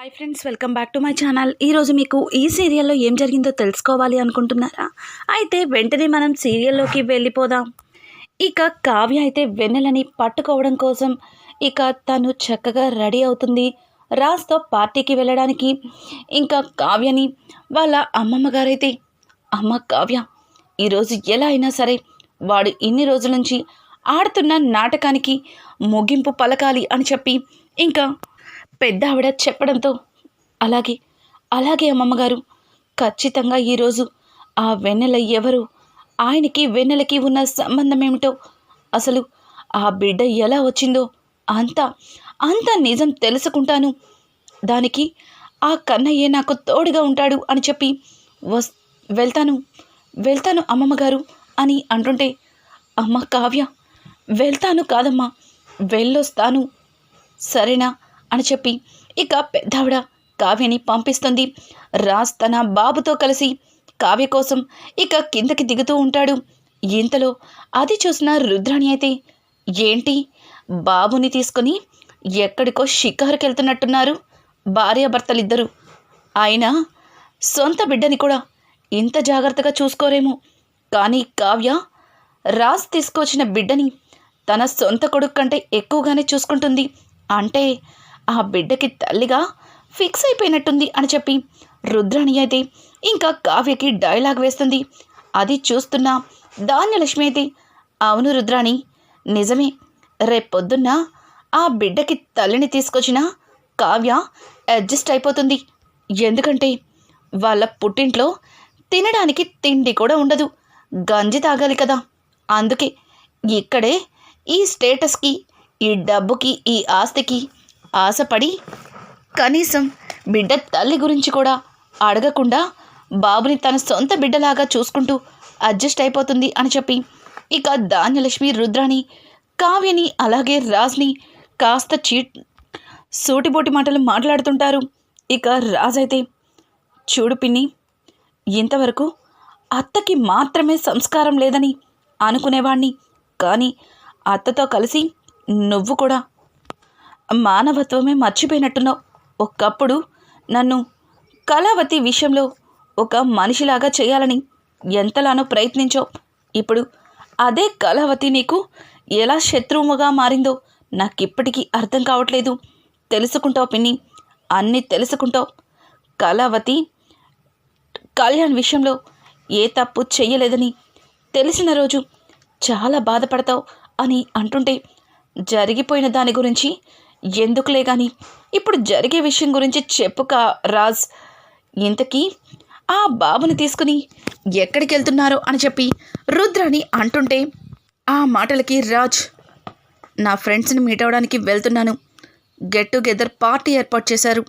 Hi friends welcome back to my channel ఈరోజు మీకు ఈ సీరియల్లో ఏం జరిగిందో తెలుసుకోవాలి అనుకుంటున్నారా? అయితే వెంటనే మనం సీరియల్లోకి వెళ్ళిపోదాం. ఇక కావ్య అయితే వెన్నెలని పట్టుకోవడం కోసం ఇక తను చక్కగా రెడీ అవుతుంది. రాజ్తో పార్టీకి వెళ్ళడానికి. ఇంకా కావ్యని వాళ్ళ అమ్మమ్మ గారైతే అమ్మ కావ్య ఈరోజు ఎలా అయినా సరే వాడు ఇన్ని రోజుల నుంచి ఆడుతున్న నాటకానికి ముగింపు పలకాలి అని చెప్పి ఇంకా పెద్ద ఆవిడ చెప్పడంతో అలాగే అలాగే అమ్మమ్మగారు. ఖచ్చితంగా ఈరోజు ఆ వెన్నెల ఎవరు? ఆయనకి వెన్నెలకి ఉన్న సంబంధం ఏమిటో అసలు ఆ బిడ్డ ఎలా వచ్చిందో? అంతా అంత నిజం తెలుసుకుంటాను. దానికి ఆ కన్నయ్యే నాకు తోడుగా ఉంటాడు అని చెప్పి వస్ వెళ్తాను వెళ్తాను అమ్మమ్మగారు అని అంటుంటే అమ్మ కావ్య వెళ్తాను కాదమ్మా వెళ్ళొస్తాను. సరేనా? అని చెప్పి ఇక పెద్దావిడ కావ్యని పంపిస్తుంది. రాజ్ తన బాబుతో కలిసి కావ్య కోసం ఇక కిందకి దిగుతూ ఉంటాడు. ఇంతలో అది చూసిన రుద్రాణి అయితే ఏంటి? బాబుని తీసుకొని ఎక్కడికో షికారుకి వెళ్తున్నట్టున్నారు భార్యాభర్తలిద్దరూ. ఆయన సొంత బిడ్డని కూడా ఇంత జాగ్రత్తగా చూసుకోరేమో. కానీ కావ్య రాజ్ తీసుకొచ్చిన బిడ్డని తన సొంత కొడుకు కంటే ఎక్కువగానే చూసుకుంటుంది. అంటే ఆ బిడ్డకి తల్లిగా ఫిక్స్ అయిపోయినట్టుంది అని చెప్పి రుద్రాణి అయితే ఇంకా కావ్యకి డైలాగ్ వేస్తుంది. అది చూస్తున్న ధాన్యలక్ష్మి అయితే అవును రుద్రాణి నిజమే. రేపొద్దున్న ఆ బిడ్డకి తల్లిని తీసుకొచ్చిన కావ్య అడ్జస్ట్ అయిపోతుంది. ఎందుకంటే వాళ్ళ పుట్టింట్లో తినడానికి తిండి కూడా ఉండదు. గంజి తాగాలి కదా. అందుకే ఇక్కడే ఈ స్టేటస్కి ఈ డబ్బుకి ఈ ఆస్తికి ఆశపడి కనీసం బిడ్డ తల్లి గురించి కూడా అడగకుండా బాబుని తన సొంత బిడ్డలాగా చూసుకుంటూ అడ్జస్ట్ అయిపోతుంది అని చెప్పి ఇక ధాన్యలక్ష్మి రుద్రాని కావ్యని అలాగే రాజ్ని కాస్త చీట్ సూటిబోటి మాటలు మాట్లాడుతుంటారు. ఇక రాజైతే చూడు పిన్ని ఇంతవరకు అత్తకి మాత్రమే సంస్కారం లేదని అనుకునేవాణ్ణి. కానీ అత్తతో కలిసి నువ్వు కూడా మానవత్వమే మర్చిపోయినట్టున్నావు. ఒకప్పుడు నన్ను కళావతి విషయంలో ఒక మనిషిలాగా చేయాలని ఎంతలానో ప్రయత్నించావు. ఇప్పుడు అదే కళావతి నీకు ఎలా శత్రువుగా మారిందో నాకిప్పటికీ అర్థం కావట్లేదు. తెలుసుకుంటావు పిన్ని అన్నీ తెలుసుకుంటావు. కళావతి కళ్యాణ్ విషయంలో ఏ తప్పు చెయ్యలేదని తెలిసిన రోజు చాలా బాధపడతావు అని అంటుంటే జరిగిపోయిన దాని గురించి ఎందుకులే కానీ ఇప్పుడు జరిగే విషయం గురించి చెప్పుక రాజ్ ఇంతకీ ఆ బాబుని తీసుకుని ఎక్కడికి వెళ్తున్నారు అని చెప్పి రుద్రాని అంటుంటే ఆ మాటలకి రాజ్ నా ఫ్రెండ్స్ని మీట్ అవడానికి వెళ్తున్నాను. గెట్ టుగెదర్ పార్టీ ఏర్పాటు చేశారు.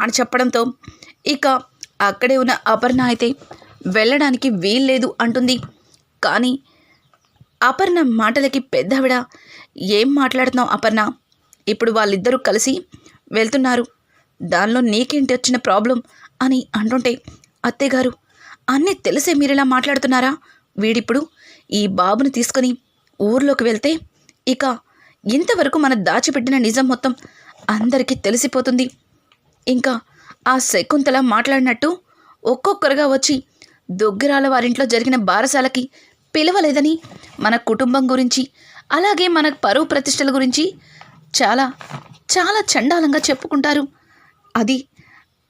అని చెప్పడంతో ఇక అక్కడే ఉన్న అపర్ణ అయితే వెళ్ళడానికి వీల్లేదు అంటుంది. కానీ అపర్ణ మాటలకి పెద్దవిడ ఏం మాట్లాడుతున్నావు అపర్ణ? ఇప్పుడు వాళ్ళిద్దరూ కలిసి వెళ్తున్నారు. దానిలో నీకేంటి వచ్చిన ప్రాబ్లం? అని అంటుంటే అత్తయ్యగారు అన్నీ తెలిసే మీరిలా మాట్లాడుతున్నారా? వీడిప్పుడు ఈ బాబుని తీసుకొని ఊర్లోకి వెళ్తే ఇక ఇంతవరకు మన దాచిపెట్టిన నిజం మొత్తం అందరికీ తెలిసిపోతుంది. ఇంకా ఆ శకుంతల మాట్లాడినట్టు ఒక్కొక్కరుగా వచ్చి దొగ్గిరాల వారింట్లో జరిగిన బారసాలకి పిలవలేదని మన కుటుంబం గురించి అలాగే మన పరువు ప్రతిష్టల గురించి చాలా చాలా చండాలంగా చెప్పుకుంటారు. అది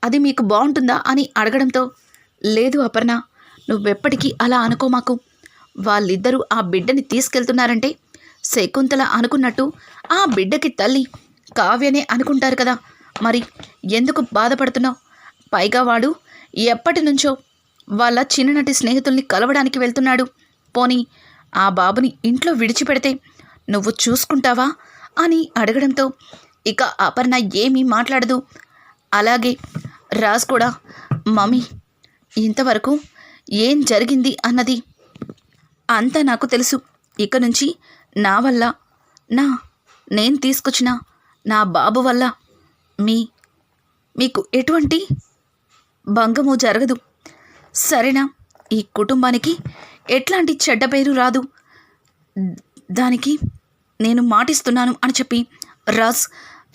అది మీకు బాగుంటుందా అని అడగడంతో లేదు అపర్ణ నువ్వెప్పటికీ అలా అనుకో మాకు. వాళ్ళిద్దరూ ఆ బిడ్డని తీసుకెళ్తున్నారంటే శకుంతల అనుకున్నట్టు ఆ బిడ్డకి తల్లి కావ్యనే అనుకుంటారు కదా. మరి ఎందుకు బాధపడుతున్నావు? పైగా వాడు ఎప్పటి నుంచో వాళ్ళ చిన్ననాటి స్నేహితుల్ని కలవడానికి వెళ్తున్నాడు. పోనీ ఆ బాబుని ఇంట్లో విడిచిపెడితే నువ్వు చూసుకుంటావా? అని అడగడంతో ఇక అపర్ణ ఏమీ మాట్లాడదు. అలాగే రాజ్ కూడా మమ్మీ ఇంతవరకు ఏం జరిగింది అన్నది అంతా నాకు తెలుసు. ఇక నుంచి నా వల్ల నా నేను తీసుకొచ్చిన నా బాబు వల్ల మీ మీకు ఎటువంటి భంగము జరగదు. సరేనా? ఈ కుటుంబానికి ఎట్లాంటి చెడ్డ పేరు రాదు. దానికి నేను మాటిస్తున్నాను అని చెప్పి రాజ్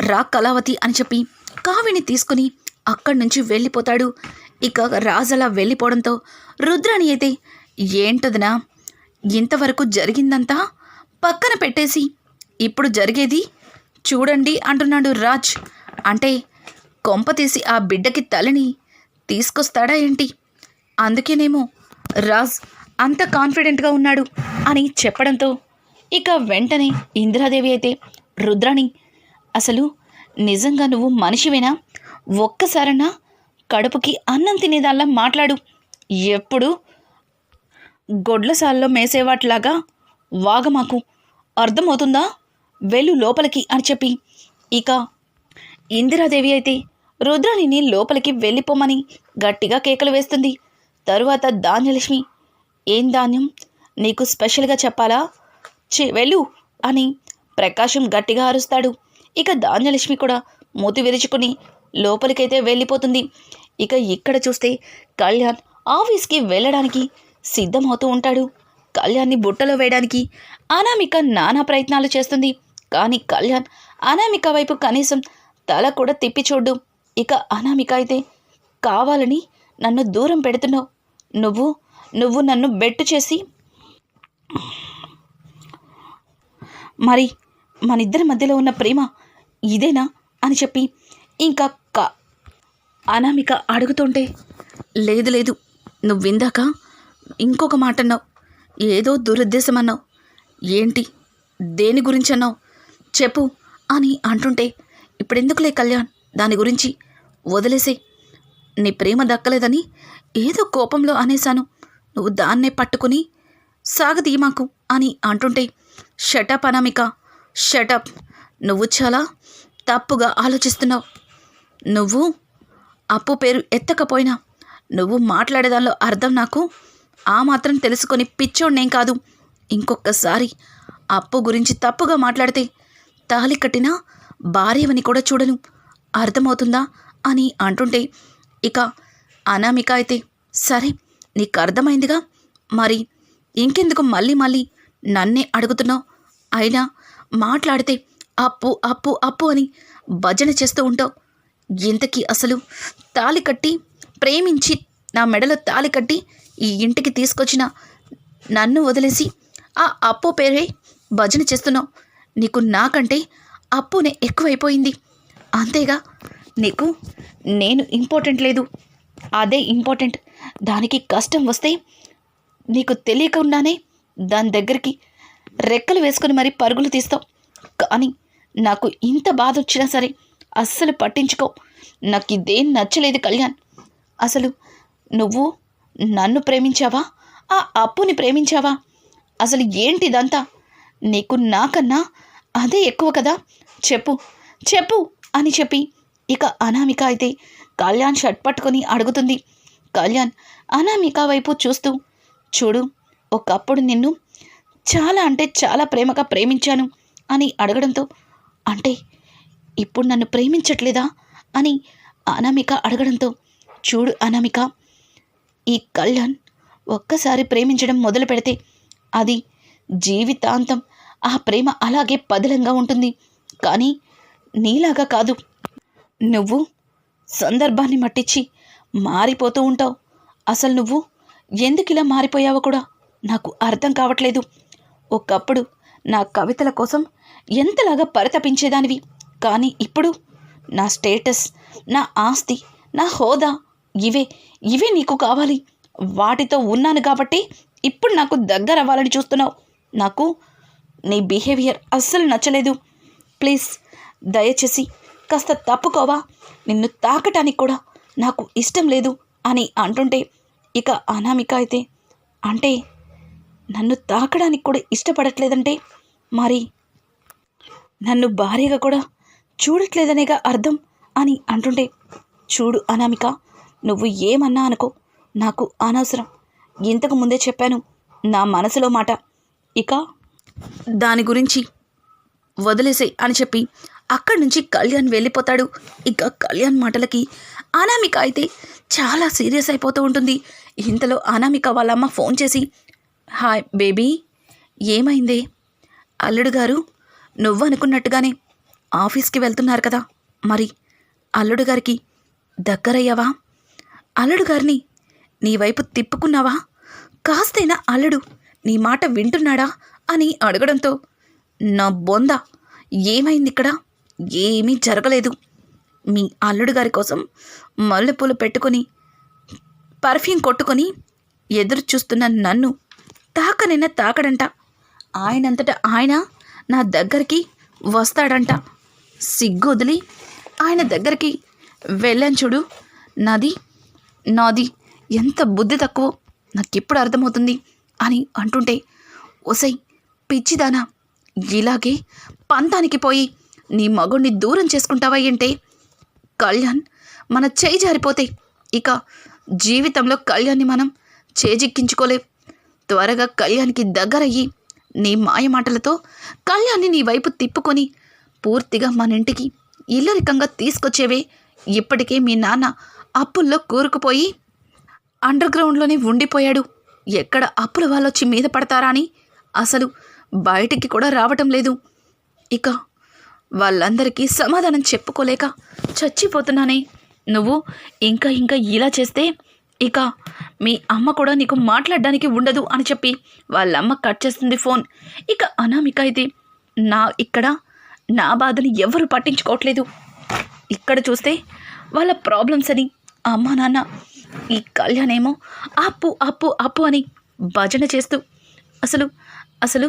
రా కళావతి అని చెప్పి కావిని తీసుకుని అక్కడి నుంచి వెళ్ళిపోతాడు. ఇక రాజ్ అలా వెళ్ళిపోవడంతో రుద్రాణి అయితే ఏంటదనా ఇంతవరకు జరిగిందంతా పక్కన పెట్టేసి ఇప్పుడు జరిగేది చూడండి అంటున్నాడు రాజ్. అంటే కొంప తీసి ఆ బిడ్డకి తలని తీసుకొస్తాడా ఏంటి? అందుకేనేమో రాజ్ అంత కాన్ఫిడెంట్గా ఉన్నాడు అని చెప్పడంతో ఇక వెంటనే ఇందిరాదేవి అయితే రుద్రాణి అసలు నిజంగా నువ్వు మనిషివేనా? ఒక్కసారన్నా కడుపుకి అన్నం తినేదాల్లా మాట్లాడు. ఎప్పుడు? గొడ్లసాల్లో మేసేవాట్లాగా? వాగమాకు అర్థమవుతుందా? వెళ్ళు లోపలికి అని చెప్పి. ఇక ఇందిరాదేవి అయితే రుద్రాణిని లోపలికి వెళ్ళిపోమని గట్టిగా కేకలు వేస్తుంది. తరువాత ధాన్యలక్ష్మి ఏం ధాన్యం? నీకు స్పెషల్గా చెప్పాలా? చే వెళ్ళు అని ప్రకాశం గట్టిగా అరుస్తాడు. ఇక ధాన్యలక్ష్మి కూడా మూతి విరుచుకుని లోపలికైతే వెళ్ళిపోతుంది. ఇక ఇక్కడ చూస్తే కళ్యాణ్ ఆఫీస్కి వెళ్ళడానికి సిద్ధమవుతూ ఉంటాడు. కళ్యాణ్ని బుట్టలో వేయడానికి అనామిక నానా ప్రయత్నాలు చేస్తుంది. కానీ కళ్యాణ్ అనామిక వైపు కనీసం తల కూడా తిప్పి చూడు. ఇక అనామిక అయితే కావాలని నన్ను దూరం పెడుతున్నావు. నువ్వు నువ్వు నన్ను బెట్టు చేసి మరి మన ఇద్దరి మధ్యలో ఉన్న ప్రేమ ఇదేనా అని చెప్పి ఇంకా క అనామిక అడుగుతుంటే లేదు లేదు నువ్విందాక ఇంకొక మాట అన్నావు ఏదో దురుద్దేశం అన్నావు ఏంటి దేని గురించి అన్నావు చెప్పు అని అంటుంటే ఇప్పుడెందుకులే కళ్యాణ్ దాని గురించి వదిలేసే నీ ప్రేమ దక్కలేదని ఏదో కోపంలో అనేశాను నువ్వు దాన్నే పట్టుకుని సాగదీ మాకు అని అంటుంటే షటప్ అనామిక షటప్. నువ్వు చాలా తప్పుగా ఆలోచిస్తున్నావు. నువ్వు అప్పు పేరు ఎత్తకపోయినా నువ్వు మాట్లాడేదానిలో అర్థం నాకు ఆ మాత్రం తెలుసుకొని పిచ్చోడ్నేం కాదు. ఇంకొకసారి అప్పు గురించి తప్పుగా మాట్లాడితే తాలి కట్టిన భార్యవని కూడా చూడను. అర్థమవుతుందా అని అంటుంటే ఇక అనామిక అయితే సరే నీకు అర్థమైందిగా మరి ఇంకెందుకు మళ్ళీ మళ్ళీ నన్నే అడుగుతున్నావు? అయినా మాట్లాడితే అప్పు అప్పు అప్పు అని భజన చేస్తూ ఉంటావు. ఇంతకీ అసలు తాలి కట్టి ప్రేమించి నా మెడలో తాలి కట్టి ఈ ఇంటికి తీసుకొచ్చిన నన్ను వదిలేసి ఆ అప్పు పేరే భజన చేస్తున్నావు. నీకు నాకంటే అప్పునే ఎక్కువైపోయింది. అంతేగా? నీకు నేను ఇంపార్టెంట్ లేదు. అదే ఇంపార్టెంట్. దానికి కష్టం వస్తే నీకు తెలియకుండానే దాని దగ్గరికి రెక్కలు వేసుకుని మరీ పరుగులు తీస్తావు. కానీ నాకు ఇంత బాధ వచ్చినా సరే అస్సలు పట్టించుకో నాకు ఇదేం నచ్చలేదు కళ్యాణ్. అసలు నువ్వు నన్ను ప్రేమించావా? ఆ అప్పుని ప్రేమించావా? అసలు ఏంటి ఇదంతా? నీకు నాకన్నా అదే ఎక్కువ కదా? చెప్పు చెప్పు అని చెప్పి ఇక అనామిక అయితే కళ్యాణ్ షర్ట్ పట్టుకొని అడుగుతుంది. కళ్యాణ్ అనామిక వైపు చూస్తూ చూడు ఒకప్పుడు నిన్ను చాలా అంటే చాలా ప్రేమగా ప్రేమించాను అని అడగడంతో అంటే ఇప్పుడు నన్ను ప్రేమించట్లేదా అని అనామిక అడగడంతో చూడు అనామిక ఈ కళ్యాణ్ ఒక్కసారి ప్రేమించడం మొదలు పెడితే అది జీవితాంతం ఆ ప్రేమ అలాగే పదిలంగా ఉంటుంది. కానీ నీలాగా కాదు. నువ్వు సందర్భాన్ని మట్టించి మారిపోతూ ఉంటావు. అసలు నువ్వు ఎందుకు ఇలా మారిపోయావో కూడా నాకు అర్థం కావట్లేదు. ఒకప్పుడు నా కవితల కోసం ఎంతలాగా పరితపించేదానివి. కానీ ఇప్పుడు నా స్టేటస్ నా ఆస్తి నా హోదా ఇవే ఇవే నీకు కావాలి. వాటితో ఉన్నాను కాబట్టి ఇప్పుడు నాకు దగ్గర అవ్వాలని చూస్తున్నావు. నాకు నీ బిహేవియర్ అస్సలు నచ్చలేదు. ప్లీజ్ దయచేసి కాస్త తప్పుకోవా. నిన్ను తాకటానికి కూడా నాకు ఇష్టం లేదు అని అంటుంటే ఇక అనామిక అయితే అంటే నన్ను తాకడానికి కూడా ఇష్టపడట్లేదంటే మరి? నన్ను భార్యగా కూడా చూడట్లేదనేగా అర్థం అని అంటుంటే చూడు అనామిక నువ్వు ఏమన్నా అనుకో నాకు అనవసరం. ఇంతకు ముందే చెప్పాను నా మనసులో మాట. ఇక దాని గురించి వదిలేసే అని చెప్పి అక్కడి నుంచి కళ్యాణ్ వెళ్ళిపోతాడు. ఇక కళ్యాణ్ మాటలకి అనామిక అయితే చాలా సీరియస్ అయిపోతూ ఉంటుంది. ఇంతలో అనామిక వాళ్ళమ్మ ఫోన్ చేసి హాయ్ బేబీ. ఏమైంది? అల్లుడు గారు నువ్వు అనుకున్నట్టుగానే ఆఫీస్కి వెళ్తున్నారు కదా. మరి అల్లుడు గారికి దగ్గరయ్యావా? అల్లుడు గారిని నీ వైపు తిప్పుకున్నావా? కాస్తైనా అల్లుడు నీ మాట వింటున్నాడా అని అడగడంతో నా బొంద ఏమైంది ఇక్కడ ఏమీ జరగలేదు. మీ అల్లుడు గారి కోసం మల్లెపూలు పెట్టుకొని పర్ఫ్యూమ్ కొట్టుకొని ఎదురు చూస్తున్న నన్ను తాకనైనా తాకడంట. ఆయనంతట ఆయన నా దగ్గరికి వస్తాడంట. సిగ్గు వదిలి ఆయన దగ్గరికి వెళ్ళాను చూడు. నాది నాది ఎంత బుద్ధి తక్కువ నాకిప్పుడు అర్థమవుతుంది అని అంటుంటే ఒసై పిచ్చిదానా ఇలాగే పంతానికి పోయి నీ మగుణ్ణి దూరం చేసుకుంటావా ఏంటే? కళ్యాణ్ మన చేయి జారిపోతే ఇక జీవితంలో కళ్యాణ్ని మనం చేజిక్కించుకోలేం. త్వరగా కళ్యాణ్కి దగ్గరయ్యి నీ మాయమాటలతో కళ్యాణ్ని నీ వైపు తిప్పుకొని పూర్తిగా మన ఇంటికి ఇల్లరికంగా తీసుకొచ్చేవే. ఇప్పటికే మీ నాన్న అప్పుల్లో కూరుకుపోయి అండర్ గ్రౌండ్లోనే ఉండిపోయాడు. ఎక్కడ అప్పుల వాళ్ళొచ్చి మీద పడతారా అని అసలు బయటికి కూడా రావటం లేదు. ఇక వాళ్ళందరికీ సమాధానం చెప్పుకోలేక చచ్చిపోతున్నానే. నువ్వు ఇంకా ఇంకా ఇలా చేస్తే ఇక మీ అమ్మ కూడా నీకు మాట్లాడడానికి ఉండదు అని చెప్పి వాళ్ళమ్మ కట్ చేస్తుంది ఫోన్. ఇక అనామిక అయితే నా ఇక్కడ నా బాధని ఎవరు పట్టించుకోవట్లేదు. ఇక్కడ చూస్తే వాళ్ళ ప్రాబ్లమ్స్ అని అమ్మ నాన్న ఈ కళ్యాణేమో అప్పు అప్పు అప్పు అని భజన చేస్తూ అసలు అసలు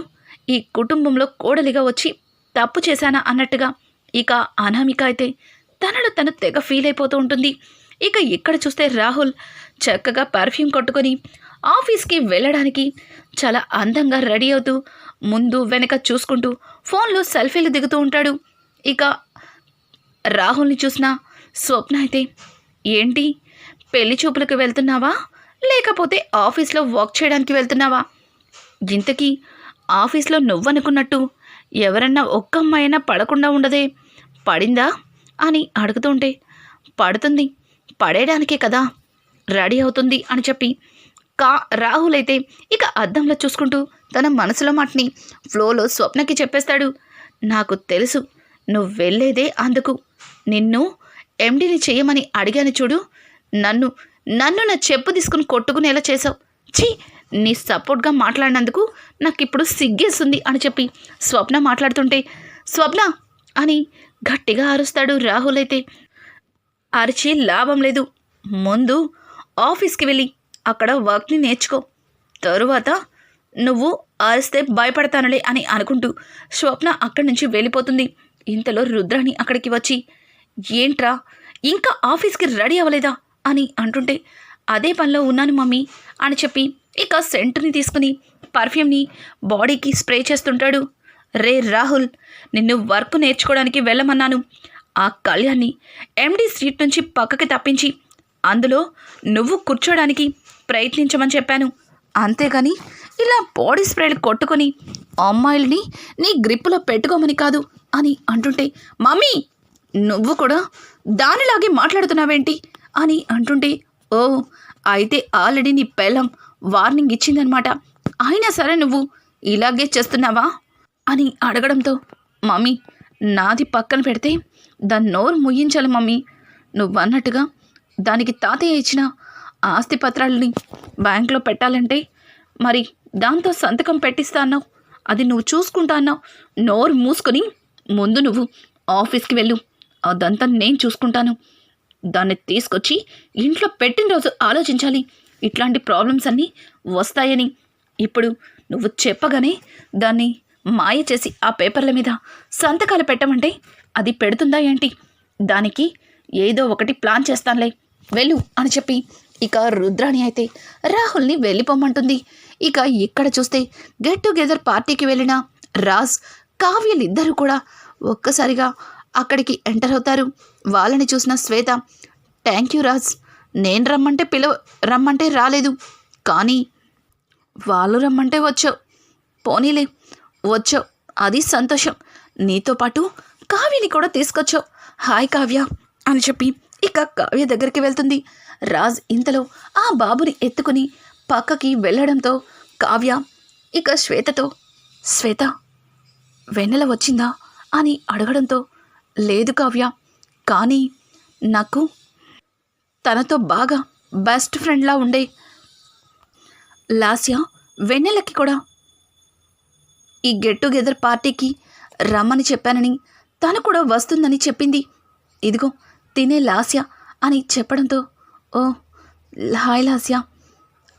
ఈ కుటుంబంలో కోడలిగా వచ్చి తప్పు చేశానా అన్నట్టుగా ఇక అనామిక అయితే తనను తను తెగ ఫీల్ అయిపోతూ ఉంటుంది. ఇక ఇక్కడ చూస్తే రాహుల్ చక్కగా పర్ఫ్యూమ్ కొట్టుకొని ఆఫీస్కి వెళ్ళడానికి చాలా అందంగా రెడీ అవుతూ ముందు వెనక చూసుకుంటూ ఫోన్లో సెల్ఫీలు దిగుతూ ఉంటాడు. ఇక రాహుల్ని చూసిన స్వప్న అయితే ఏంటి? పెళ్ళి చూపులకు వెళ్తున్నావా? లేకపోతే ఆఫీస్లో వర్క్ చేయడానికి వెళ్తున్నావా? ఇంతకీ ఆఫీస్లో నువ్వనుకున్నట్టు ఎవరన్నా ఒక్క అమ్మాయినా పడకుండా ఉండదే. పడిందా? అని అడుగుతుంటే పడుతుంది. పడేయడానికే కదా రెడీ అవుతుంది అని చెప్పి కా రాహుల్ అయితే ఇక అద్దంలో చూసుకుంటూ తన మనసులో మాటని ఫ్లోలో స్వప్నకి చెప్పేస్తాడు. నాకు తెలుసు నువ్వు వెళ్ళేదే అందుకు. నిన్ను ఎండిని చేయమని అడిగాను చూడు నన్ను నన్ను నా చెప్పు తీసుకుని కొట్టుకునేలా చేసావు ఛీ నీ సపోర్ట్గా మాట్లాడినందుకు నాకు ఇప్పుడు సిగ్గేస్తుంది అని చెప్పి స్వప్న మాట్లాడుతుంటే స్వప్న అని గట్టిగా అరుస్తాడు రాహుల్ అయితే అరిచి లాభం లేదు. ముందు ఆఫీస్కి వెళ్ళి అక్కడ వర్క్ని నేర్చుకో. తరువాత నువ్వు అరిస్తే భయపడతానులే అని అనుకుంటూ స్వప్న అక్కడి నుంచి వెళ్ళిపోతుంది. ఇంతలో రుద్రాణి అక్కడికి వచ్చి ఏంట్రా ఇంకా ఆఫీస్కి రెడీ అవ్వలేదా? అని అంటుంటే అదే పనిలో ఉన్నాను మమ్మీ అని చెప్పి ఇక సెంటుని తీసుకుని పర్ఫ్యూమ్ని బాడీకి స్ప్రే చేస్తుంటాడు. రే రాహుల్ నిన్ను వర్క్ నేర్చుకోవడానికి వెళ్ళమన్నాను. ఆ కళ్యాణ్ని ఎండి సీట్ నుంచి పక్కకి తప్పించి అందులో నువ్వు కూర్చోడానికి ప్రయత్నించమని చెప్పాను. అంతేగాని ఇలా బాడీ స్ప్రేలు కొట్టుకొని అమ్మాయిల్ని నీ గ్రిప్పులో పెట్టుకోమని కాదు అని అంటుంటే మమ్మీ నువ్వు కూడా దానిలాగే మాట్లాడుతున్నావేంటి? అని అంటుంటే ఓ అయితే ఆల్రెడీ నీ పెళ్ళం వార్నింగ్ ఇచ్చిందనమాట. అయినా సరే నువ్వు ఇలాగే చేస్తున్నావా? అని అడగడంతో మమ్మీ నాది పక్కన పెడితే దాన్ని నోరు ముయ్యించాలి మమ్మీ. నువ్వు అన్నట్టుగా దానికి తాతయ్య ఇచ్చిన ఆస్తి పత్రాలని బ్యాంకులో పెట్టాలంటే మరి దాంతో సంతకం పెట్టిస్తా అన్నావు. అది నువ్వు చూసుకుంటా అన్నావు. నోరు మూసుకొని ముందు నువ్వు ఆఫీస్కి వెళ్ళు. అదంతా నేను చూసుకుంటాను. దాన్ని తీసుకొచ్చి ఇంట్లో పెట్టిన రోజు ఆలోచించాలి. ఇట్లాంటి ప్రాబ్లమ్స్ అన్నీ వస్తాయని. ఇప్పుడు నువ్వు చెప్పగానే దాన్ని మాయ చేసి ఆ పేపర్ల మీద సంతకాలు పెట్టమంటే అది పెడుతుందా ఏంటి? దానికి ఏదో ఒకటి ప్లాన్ చేస్తానులే. వెళ్ళు అని చెప్పి ఇక రుద్రాణి అయితే రాహుల్ని వెళ్ళిపోమంటుంది. ఇక ఇక్కడ చూస్తే గెట్ టుగెదర్ పార్టీకి వెళ్ళిన రాజ్ కావ్యలిద్దరూ కూడా ఒక్కసారిగా అక్కడికి ఎంటర్ అవుతారు. వాళ్ళని చూసిన శ్వేత థ్యాంక్ యూ రాజ్ నేను రమ్మంటే పిలవ రమ్మంటే రాలేదు. కానీ వాళ్ళు రమ్మంటే వచ్చావు. పోనీలే. వచ్చావు. అది సంతోషం. నీతో పాటు కావ్యని కూడా తీసుకొచ్చావు. హాయ్ కావ్య అని చెప్పి ఇక కావ్య దగ్గరికి వెళ్తుంది. రాజ్ ఇంతలో ఆ బాబుని ఎత్తుకుని పక్కకి వెళ్ళడంతో కావ్య ఇక శ్వేతతో శ్వేత వెన్నెల వచ్చిందా? అని అడగడంతో లేదు కావ్య కానీ నాకు తనతో బాగా బెస్ట్ ఫ్రెండ్లా ఉండే లాస్య వెన్నెలకి కూడా ఈ గెట్ టుగెదర్ పార్టీకి రమ్మని చెప్పానని తను కూడా వస్తుందని చెప్పింది. ఇదిగో తినే లాస్య అని చెప్పడంతో ఓ హాయ్ లాస్య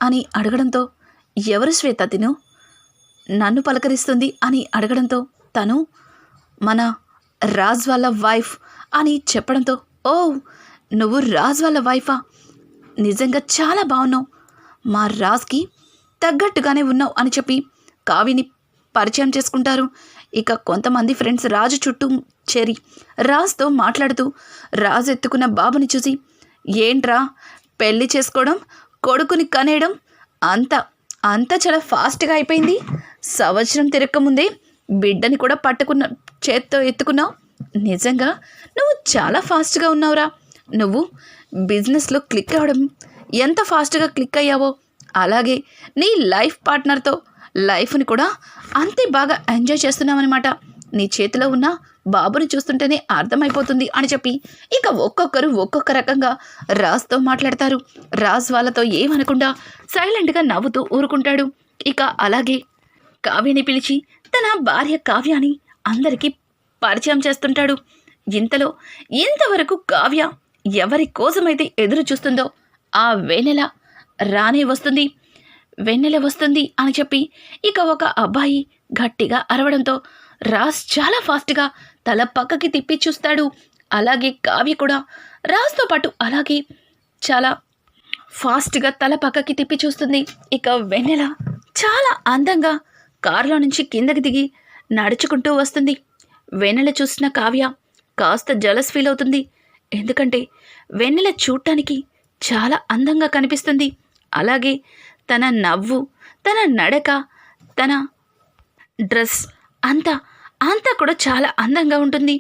అని అడగడంతో ఎవరు శ్వేత తిను? నన్ను పలకరిస్తుంది అని అడగడంతో తను మన రాజ్ వాళ్ళ వైఫ్ అని చెప్పడంతో ఓ నువ్వు రాజ్ వాళ్ళ వైఫా? నిజంగా చాలా బాగున్నావు మా రాజ్కి తగ్గట్టుగానే ఉన్నావు అని చెప్పి కావిని పరిచయం చేసుకుంటారు. ఇక కొంతమంది ఫ్రెండ్స్ రాజు చుట్టూ చేరి రాజుతో మాట్లాడుతూ రాజు ఎత్తుకున్న బాబుని చూసి ఏంట్రా పెళ్ళి చేసుకోవడం కొడుకుని కనేయడం అంత అంత చాలా ఫాస్ట్గా అయిపోయింది. సంవత్సరం తిరగకముందే బిడ్డని కూడా పట్టుకున్న చేత్తో ఎత్తుకున్నావు. నిజంగా నువ్వు చాలా ఫాస్ట్గా ఉన్నావురా. నువ్వు బిజినెస్లో క్లిక్ అవ్వడం ఎంత ఫాస్ట్గా క్లిక్ అయ్యావో. అలాగే నీ లైఫ్ పార్ట్నర్తో లైఫ్ని కూడా అంతే బాగా ఎంజాయ్ చేస్తున్నామన్నమాట. నీ చేతిలో ఉన్న బాబుని చూస్తుంటేనే అర్థమైపోతుంది అని చెప్పి ఇక ఒక్కొక్కరు ఒక్కొక్క రకంగా రాజ్తో మాట్లాడతారు. రాజ్ వాళ్ళతో ఏమనకుండా సైలెంట్గా నవ్వుతూ ఊరుకుంటాడు. ఇక అలాగే కావ్యని పిలిచి తన భార్య కావ్యాని అందరికీ పరిచయం చేస్తుంటాడు. ఇంతలో ఇంతవరకు కావ్య ఎవరి కోసమైతే ఎదురు చూస్తుందో ఆ వెన్నెల రానే వస్తుంది. వెన్నెల వస్తుంది అని చెప్పి ఇక ఒక అబ్బాయి గట్టిగా అరవడంతో రాజ్ చాలా ఫాస్ట్గా తల పక్కకి తిప్పి చూస్తాడు. అలాగే కావ్య కూడా రాజ్తో పాటు అలాగే చాలా ఫాస్ట్గా తల పక్కకి తిప్పి చూస్తుంది. ఇక వెన్నెల చాలా అందంగా కారులో నుంచి కిందకి దిగి నడుచుకుంటూ వస్తుంది. వెన్నెల చూసిన కావ్య కాస్త జలస్ ఫీల్ అవుతుంది. ఎందుకంటే వెన్నెల చూడటానికి చాలా అందంగా కనిపిస్తుంది. అలాగే తన నవ్వు తన నడక తన డ్రెస్ అంతా అంతా కూడా చాలా అందంగా ఉంటుంది.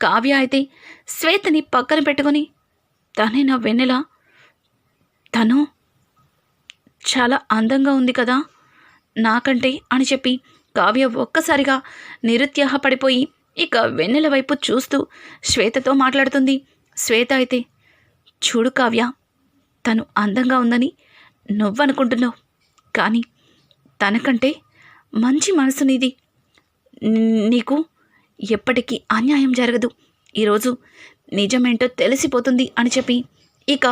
కావ్య అయితే శ్వేతని పక్కన పెట్టుకొని తనే నా వెన్నెల. తను చాలా అందంగా ఉంది కదా నాకంటే అని చెప్పి కావ్య ఒక్కసారిగా నిరుత్యాహ పడిపోయి ఇక వెన్నెల వైపు చూస్తూ శ్వేతతో మాట్లాడుతుంది. శ్వేత అయితే చూడు కావ్య తను అందంగా ఉందని నువ్వనుకుంటున్నావు. కానీ తనకంటే మంచి మనసు నీది. నీకు ఎప్పటికీ అన్యాయం జరగదు. ఈరోజు నిజమేంటో తెలిసిపోతుంది అని చెప్పి ఇక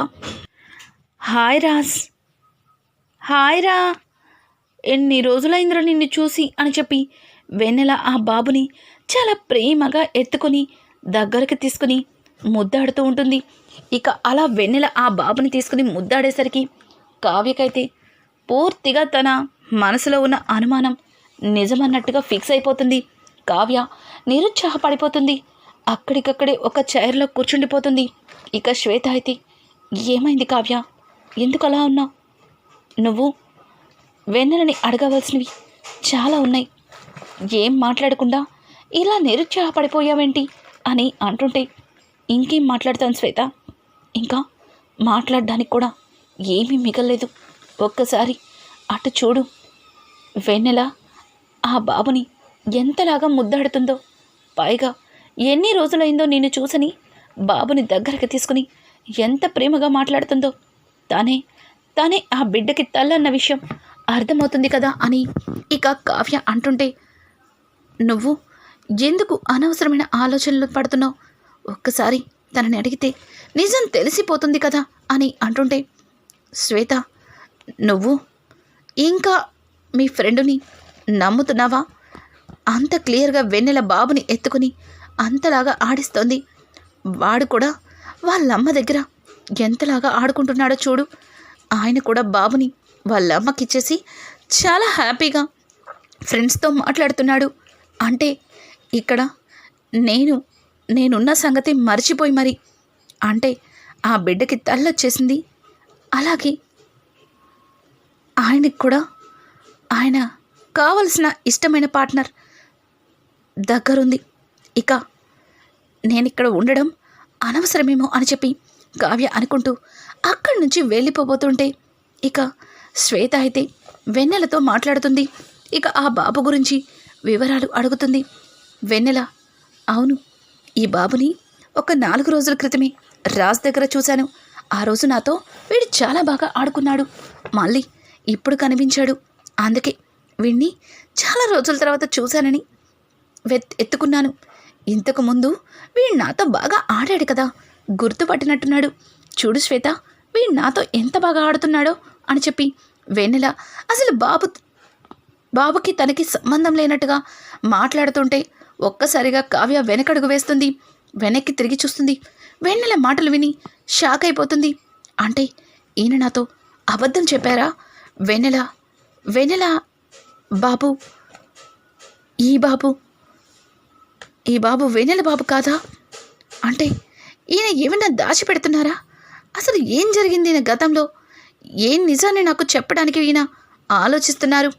హాయ్ రాజ్. హాయ్ రా. ఎన్ని రోజులైందిరా నిన్ను చూసి అని చెప్పి వెన్నెల ఆ బాబుని చాలా ప్రేమగా ఎత్తుకొని దగ్గరికి తీసుకుని ముద్దాడుతూ ఉంటుంది. ఇక అలా వెన్నెల ఆ బాబుని తీసుకుని ముద్దాడేసరికి కావ్యకైతే పూర్తిగా తన మనసులో ఉన్న అనుమానం నిజమన్నట్టుగా ఫిక్స్ అయిపోతుంది. కావ్య నిరుత్సాహపడిపోతుంది. అక్కడికక్కడే ఒక చైర్లో కూర్చుండిపోతుంది. ఇక శ్వేత అయితే ఏమైంది కావ్య? ఎందుకు అలా ఉన్నావు? నువ్వు వెన్నెలని అడగవలసినవి చాలా ఉన్నాయి. ఏం మాట్లాడకుండా ఇలా నిరుత్సాహపడిపోయావేంటి? అని అంటుంటే ఇంకేం మాట్లాడతాను శ్వేత? ఇంకా మాట్లాడడానికి కూడా ఏమీ మిగలేదు ఒక్కసారి అటు చూడు. వెన్నెల ఆ బాబుని ఎంతలాగా ముద్దాడుతుందో. పైగా ఎన్ని రోజులైందో నిన్ను చూసని బాబుని దగ్గరికి తీసుకుని ఎంత ప్రేమగా మాట్లాడుతుందో. తానే తానే ఆ బిడ్డకి తల్లన్న విషయం అర్థమవుతుంది కదా అని ఇక కావ్య అంటుంటే నువ్వు ఎందుకు అనవసరమైన ఆలోచనలు పడుతున్నావు? ఒక్కసారి తనని అడిగితే నిజం తెలిసిపోతుంది కదా అని అంటుంటే శ్వేత నువ్వు? ఇంకా మీ ఫ్రెండుని నమ్ముతున్నావా? అంత క్లియర్గా వెన్నెల బాబుని ఎత్తుకుని అంతలాగా ఆడిస్తోంది. వాడు కూడా వాళ్ళమ్మ దగ్గర ఎంతలాగా ఆడుకుంటున్నాడో చూడు. ఆయన కూడా బాబుని వాళ్ళ అమ్మకిచ్చేసి చాలా హ్యాపీగా ఫ్రెండ్స్తో మాట్లాడుతున్నాడు. అంటే ఇక్కడ నేను నేనున్న సంగతి మర్చిపోయి మరి. అంటే ఆ బిడ్డకి తల్లొచ్చేసింది అలాగే ఆయనకి కూడా ఆయన కావలసిన ఇష్టమైన పార్ట్నర్ దగ్గరుంది. ఇక నేను ఇక్కడ ఉండడం అనవసరమేమో అని చెప్పి కావ్య అనుకుంటూ అక్కడి నుంచి వెళ్ళిపోబోతుంటే ఇక శ్వేత అయితే వెన్నెలతో మాట్లాడుతుంది. ఇక ఆ బాబు గురించి వివరాలు అడుగుతుంది. వెన్నెల అవును ఈ బాబుని ఒక నాలుగు రోజుల క్రితమే రాజ్ దగ్గర చూశాను. ఆ రోజు నాతో వీడు చాలా బాగా ఆడుకున్నాడు. మళ్ళీ ఇప్పుడు కనిపించాడు. అందుకే వీణ్ణి చాలా రోజుల తర్వాత చూశానని వెత్ ఎత్తుకున్నాను. ఇంతకు ముందు వీడు నాతో బాగా ఆడాడు కదా గుర్తుపట్టినట్టున్నాడు. చూడు శ్వేత వీడు నాతో ఎంత బాగా ఆడుతున్నాడో అని చెప్పి వెన్నెల అసలు బాబు బాబుకి తనకి సంబంధం లేనట్టుగా మాట్లాడుతుంటే ఒక్కసారిగా కావ్య వెనకడుగు వేస్తుంది. వెనక్కి తిరిగి చూస్తుంది. వెన్నెల మాటలు విని షాక్ అయిపోతుంది. అంటే ఈయన నాతో అబద్ధం చెప్పారా? వెన్నెల వెన్నెల బాబు ఈ బాబు ఈ బాబు వెన్నెల బాబు కాదా? అంటే ఈయన ఏమైనా దాచిపెడుతున్నారా? అసలు ఏం జరిగింది ఈయన గతంలో? ఏం నిజాన్ని నాకు చెప్పడానికి ఈయన ఆలోచిస్తున్నారు?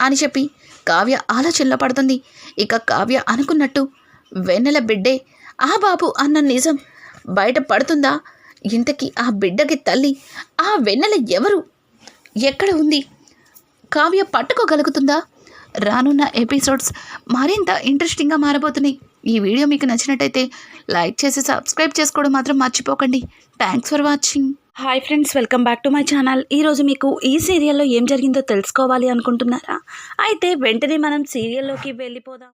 అని చెప్పి కావ్య ఆలోచనలో పడుతుంది. ఇక కావ్య అనుకున్నట్టు వెన్నెల బిడ్డే ఆ బాబు అన్న నిజం బయట పడుతుందా? ఇంతకీ ఆ బిడ్డకి తల్లి ఆ వెన్నెల ఎవరు? ఎక్కడ ఉంది? కావ్య పట్టుకోగలుగుతుందా? రానున్న ఎపిసోడ్స్ మరింత ఇంట్రెస్టింగ్గా మారబోతున్నాయి. ఈ వీడియో మీకు నచ్చినట్టయితే లైక్ చేసి సబ్స్క్రైబ్ చేసుకోవడం మాత్రం మర్చిపోకండి. Thanks for watching hi friends welcome back to my channel ఈరోజు మీకు ఈ సీరియల్లో ఏం జరిగిందో తెలుసుకోవాలి అనుకుంటున్నారా? అయితే వెంటనే మనం సీరియల్లోకి వెళ్ళిపోదాం.